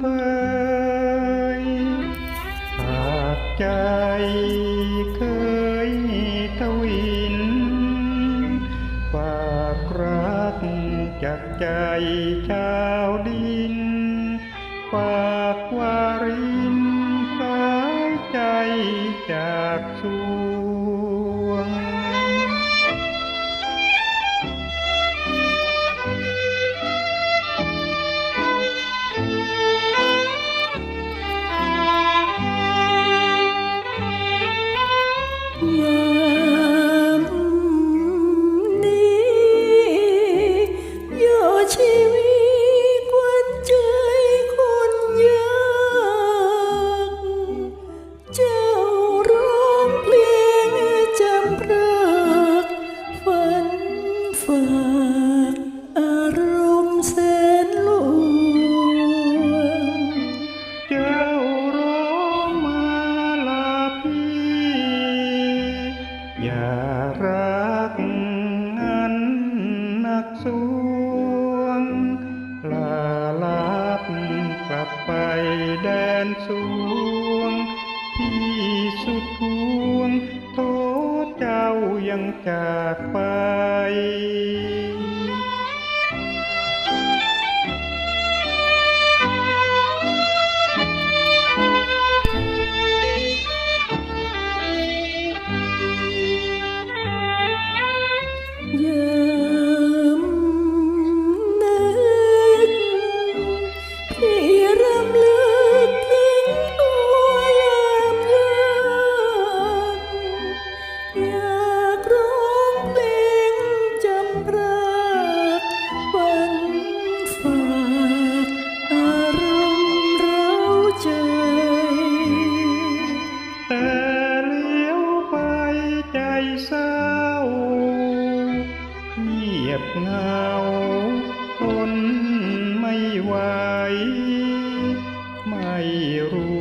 เปยหากใจเคยทวิน ฝากรักจากใจชาวดิน ฝากวารินสายใจจากสู สวง ลาลับกลับไปแดนสวง ที่สุดพวงโทษเจ้ายังจากไป ร้าเงียบเงาทนไม่ไหวไม่รู้